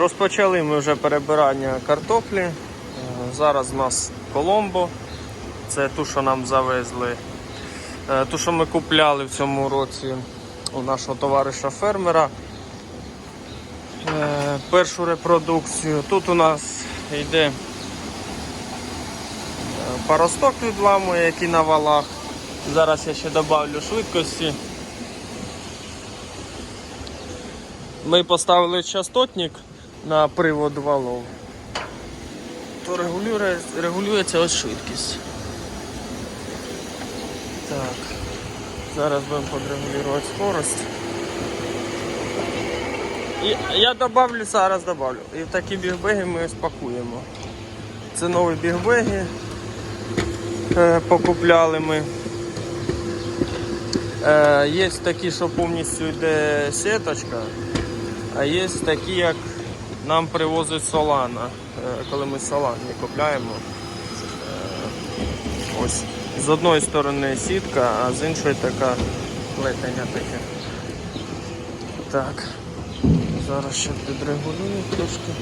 Розпочали ми вже перебирання картоплі. Е, Зараз у нас Коломбо. Це ту, що нам завезли. Е, Ту, що ми купляли в цьому році у нашого товариша фермера. Е, Першу репродукцію. Тут у нас йде паросток відламує, який на валах. Зараз я ще додавлю швидкості. Ми поставили частотник на привод валов. То регулює, регулюється ось швидкість. Так. Зараз будемо подрегулювати скорость. І я добавлю, зараз добавлю. І такі бігбеги ми спакуємо. Це нові бігбеги. Е, покупляли ми. Е, є такі, що повністю йде сіточка, а є такі, як нам привозить Солана, е, коли ми Солані купляємо. Е, ось. З одної сторони сітка, а з іншої така плетення таке. Так. Зараз ще підрегулюю трошки.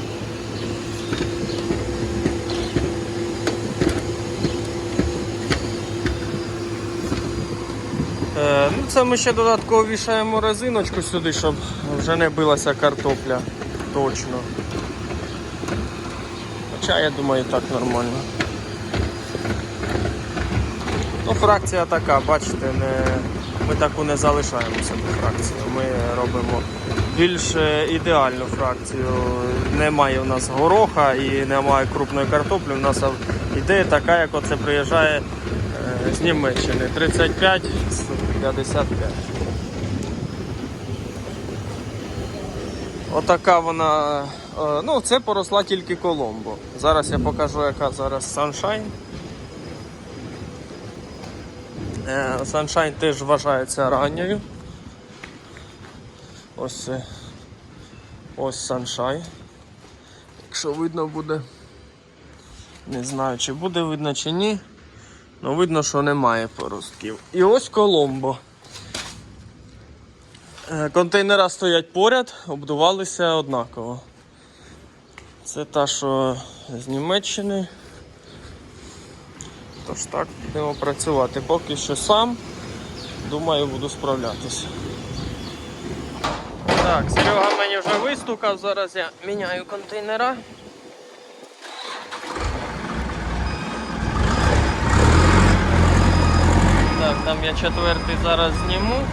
Е, ну це ми ще додатково вішаємо резиночку сюди, щоб вже не билася картопля точно. Хоча я думаю так нормально. Ну, фракція така, бачите, не, ми таку не залишаємо собі фракцію. Ми робимо більш е, ідеальну фракцію. Немає у нас гороха і немає крупної картоплі. У нас ідея така, як оце приїжджає е, з Німеччини. 35 з 55. Отака вона. е, Ну, це поросла тільки Коломбо. Зараз я покажу, яка зараз Sunshine. Е, Sunshine теж вважається ранньою. Ось. Ось Sunshine. Якщо видно буде. Не знаю, чи буде видно, чи ні. Ну видно, що немає поростків. І ось Коломбо. Е, Контейнера стоять поряд, обдувалися однаково. Це та, що з Німеччини. Тож так, будемо працювати. Поки що сам. Думаю, буду справлятися. Так, Серега мені вже вистукав, зараз я міняю контейнера. Так, там я четвертий зараз зніму.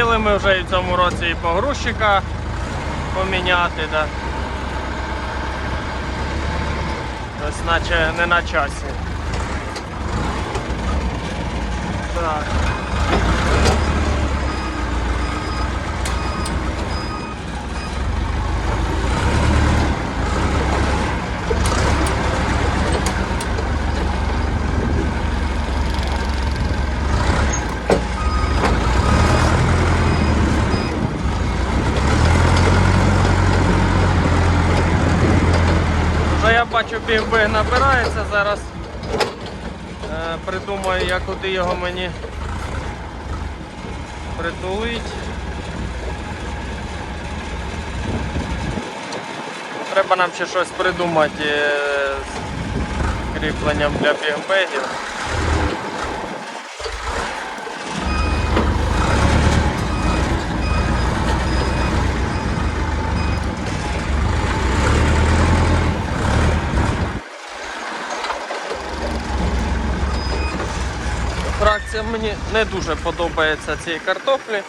Хотіли ми вже і в цьому році і погрузчика поміняти, да. Ось наче не на часі. Так. Я набирається зараз. Е, придумаю, як куди його мені притулить. Треба нам ще щось придумати е, з кріпленням для бігбегів. Фракція мені не дуже подобається цієї картоплі.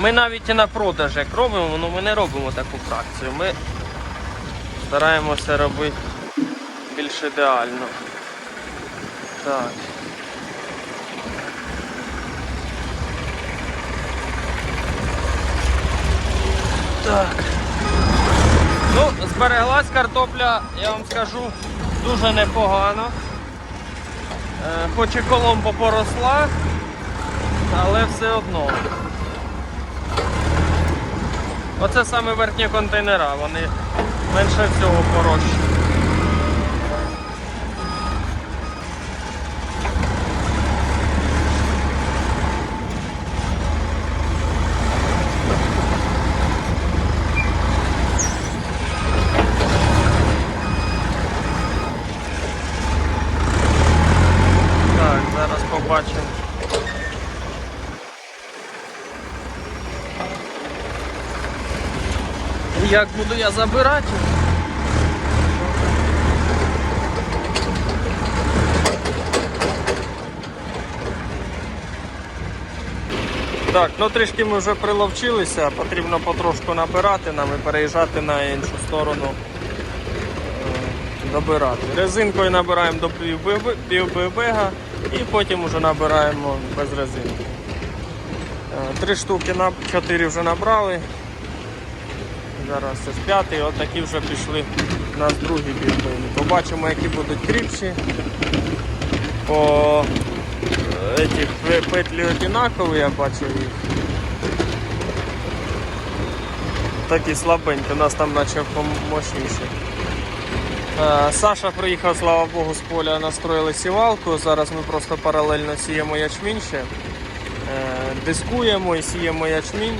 Ми навіть і на продаж як робимо, але ми не робимо таку фракцію. Ми стараємося робити більш ідеально. Так. Так. Ну, збереглась картопля, я вам скажу, дуже непогано. Е, Хоч і коломба поросла, але все одно. Оце саме верхні контейнера, вони менше всього порожчі. Так, зараз побачимо. Як буду я забирати? Так, ну трішки ми вже приловчилися, потрібно потрошку набирати нам і переїжджати на іншу сторону е, добирати. Резинкою набираємо до півбега і потім вже набираємо без резинки. Е, Три штуки на чотири вже набрали. Зараз це п'ятий, отакі вже пішли у нас другі бігбеги. Побачимо, які будуть кріпші. По е, петлі одинакові, я бачив їх. Такі слабенькі, у нас там наче помощніші. Е, Саша приїхав, слава Богу, з поля настроїли сівалку. Зараз ми просто паралельно сіємо ячмінь ще. Е, Дискуємо і сіємо ячмінь.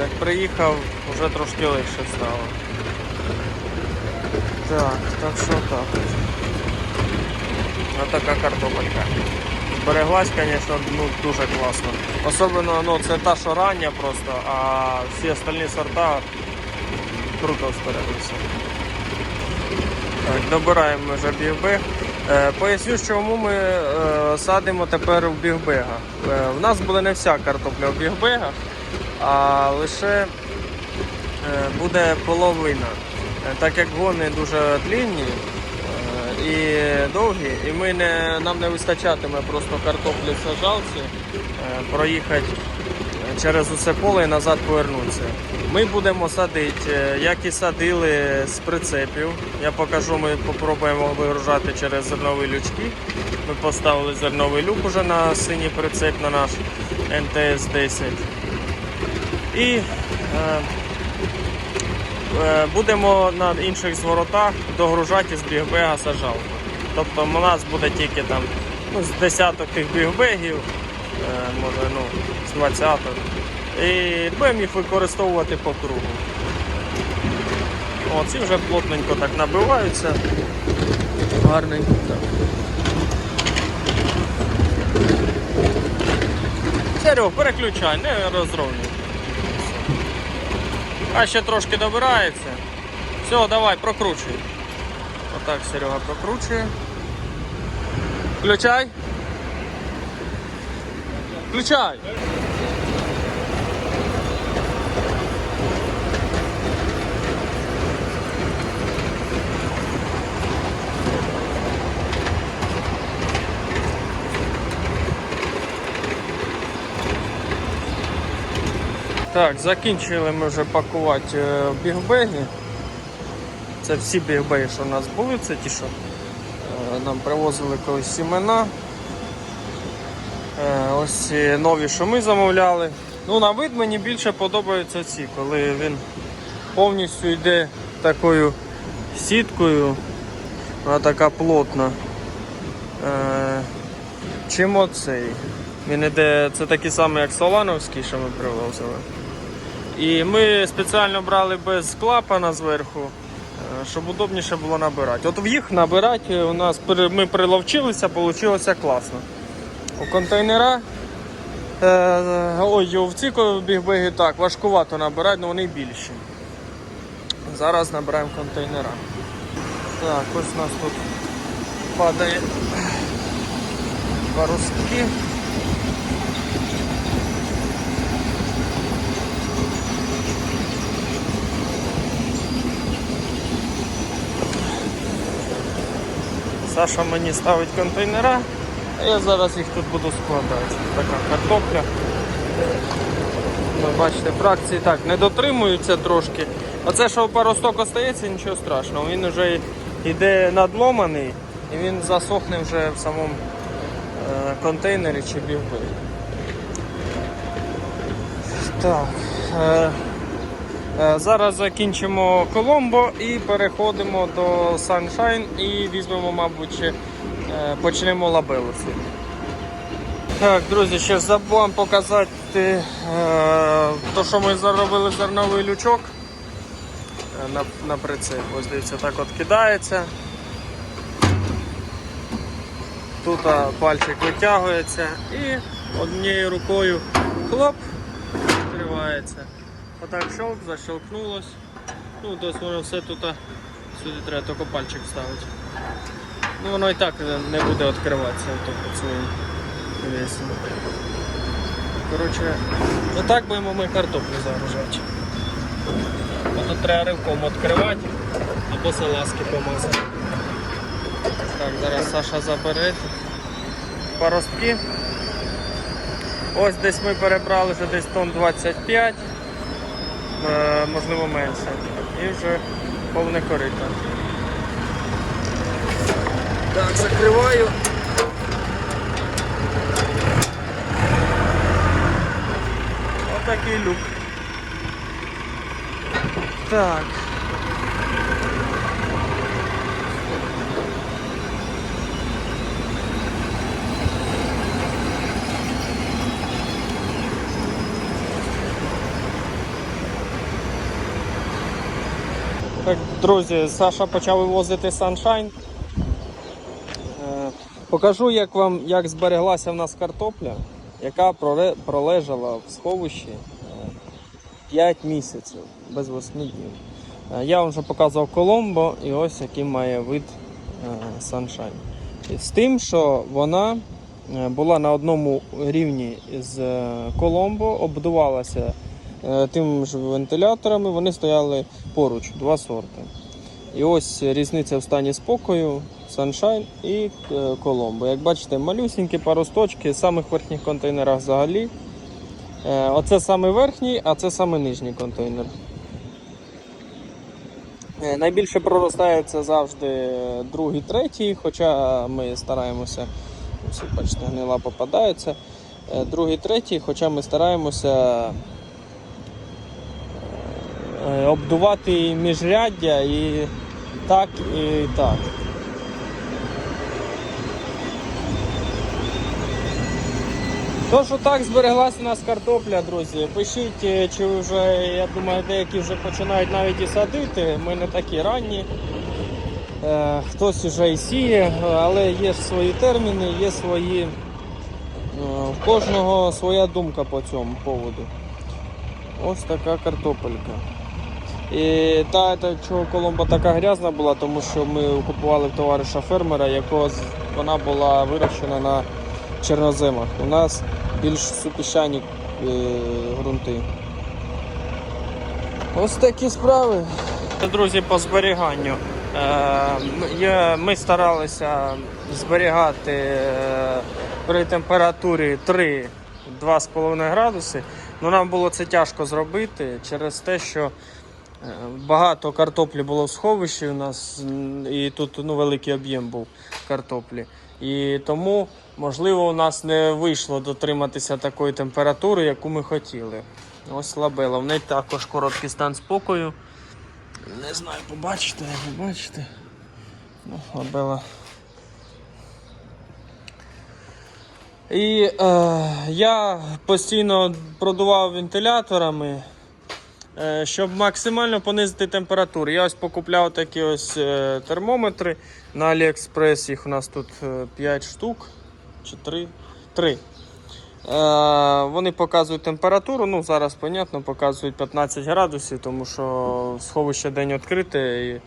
Як приїхав, вже трошки легше стало. Так, так що так. Ось така картопелька. Збереглась, звісно, ну, дуже класно. Особливо ну, це та, що рання просто, а всі остальні сорта круто збереглися. Так, добираємо вже бігбег. Е, поясню, чому ми е, садимо тепер в бігбега. Е, в нас буде не вся картопля в бігбегах, а лише е, буде половина. Е, так як гони дуже длінні е, і довгі, і ми не, нам не вистачатиме просто картоплі в сажалці проїхати через усе поле і назад повернутися. Ми будемо садити, як і садили з прицепів. Я покажу, ми спробуємо вигружати через зернові лючки. Ми поставили зерновий люк уже на синій прицеп на наш НТС 10. І е, е, будемо на інших зворотах догружати з бігбега сажалку. Тобто у нас буде тільки там ну, з десяток тих бігбегів, е, може ну, з двадцяток. І будемо їх використовувати по кругу. О, ці вже плотненько так набиваються. Гарненько так. Серег, переключай, не розровнюй. А ще трошки добирається. Все, давай, прокручуй. Отак Серега прокручує. Включай. Включай. Так, закінчили ми вже пакувати е, бігбеги. Це всі бігбеги, що у нас були, це ті, що е, нам привозили колись сімена. Е, Ось нові, що ми замовляли. Ну, на вид мені більше подобаються ці, коли він повністю йде такою сіткою. Вона така плотна. Чим оцей. Він іде, це такий самий, як Солановський, що ми привозили. І ми спеціально брали без клапана зверху, е, щоб удобніше було набирати. От в їх набирати у нас ми приловчилися, вийшло класно. У контейнера. Е, ой, в ці бігбеги так, важкувато набирати, але вони більші. Зараз набираємо контейнера. Так, ось у нас тут падає паруски. Саша мені ставить контейнера, а я зараз їх тут буду складати. Така картопля. Ви бачите, фракції так не дотримуються трошки. Оце, що паросток остається, нічого страшного. Він вже йде надломаний і він засохне вже в самому е, контейнері чи бігбилі. Так. Е, зараз закінчимо Коломбо і переходимо до Sunshine і візьмемо, мабуть, е, почнемо лабелоси. Так, друзі, ще забув вам показати е, то, що ми заробили зерновий лючок е, на, на прицеп. Ось дивіться, так от кидається. Тут пальчик витягується і однією рукою хлоп, відкривається. Отак щелк, защелкнулось. Ну, тобто воно все тут, сюди треба тільки пальчик вставити. Ну воно і так не буде відкриватися тобто своїм весом. Коротше, отак будемо ми картоплю загружати. Тут треба ривком відкривати або салазки помазати. Так, зараз Саша забере паростки. Ось десь ми перебрали вже десь тонн 25, е, можливо менше. І вже повне корито. Так, закриваю. Отакий люк. Так. Так, друзі, Саша почав вивозити Sunshine. Е, Покажу, як вам як збереглася в нас картопля, яка пролежала в сховищі 5 місяців без 8 днів. Е, Я вам вже показував Коломбо і ось який має вид е, Sunshine. З тим, що вона е, була на одному рівні з е, Коломбо, обдувалася е, тим ж вентиляторами, вони стояли поруч, два сорти. І ось різниця в стані спокою, Sunshine і е, Colombo. Як бачите, малюсінькі паросточки в самих верхніх контейнерах взагалі. Е, Оце саме верхній, а це саме нижній контейнер. Е, Найбільше проростає це завжди другий, третій, хоча ми стараємося, ось, бачите, гнила попадається. Е, Другий, третій, хоча ми стараємося е, обдувати міжряддя і так, і так. Тож отак збереглася у нас картопля, друзі. Пишіть, е, чи вже, я думаю, деякі вже починають навіть і садити. Ми не такі ранні. Е, Хтось вже і сіє, але є свої терміни, є свої. е, кожного своя думка по цьому поводу. Ось така картопелька. І та, та чого Коломба така грязна була, тому що ми купували товариша фермера, якого вона була вирощена на чорноземах. У нас більш супіщані е, ґрунти. Ось такі справи. Друзі, по зберіганню. Е, Ми старалися зберігати е, при температурі 3-2,5 градуси. Ну, нам було це тяжко зробити через те, що Багато картоплі було в сховищі у нас, і тут ну, великий об'єм був картоплі. І тому, можливо, у нас не вийшло дотриматися такої температури, яку ми хотіли. Ось лабела. В неї також короткий стан спокою. Не знаю, побачите, не бачите. Ну, лабела. І е, я постійно продував вентиляторами. Е, Щоб максимально понизити температуру. Я ось покупляв такі ось е, термометри на Aliexpress. Їх у нас тут 5 штук чи 3. 3. Е, вони показують температуру. Ну, зараз, понятно, показують 15 градусів, тому що сховище день відкрите і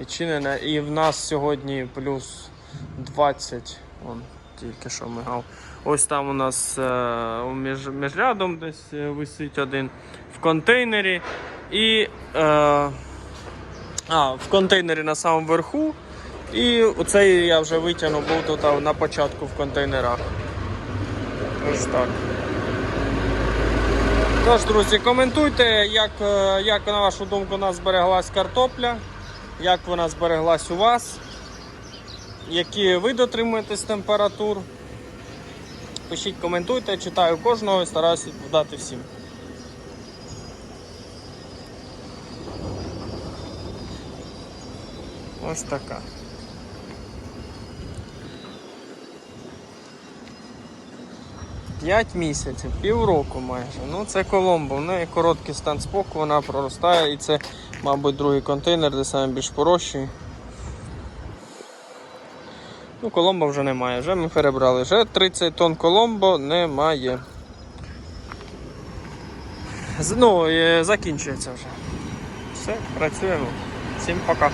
відчинене. І в нас сьогодні плюс 20. Вон, тільки що мигав. Ось там у нас е, між, міжрядом десь е, висить один в контейнері. І е, а, в контейнері на самому верху. І оцей я вже витягнув, був тут на початку в контейнерах. Ось так. Тож, друзі, коментуйте, як, е, як на вашу думку у нас збереглась картопля, як вона збереглась у вас, які ви дотримуєтесь температур. Пишіть, коментуйте, читаю кожного і стараюся відповідати всім. Ось така. П'ять місяців, півроку майже. Ну це коломба, в неї ну, короткий стан споку, вона проростає і це, мабуть, другий контейнер, де саме більш порожчий. Ну, Коломбо вже немає. Вже ми перебрали. Вже 30 тонн Коломбо немає. Ну, закінчується вже. Все, працюємо. Всім пока.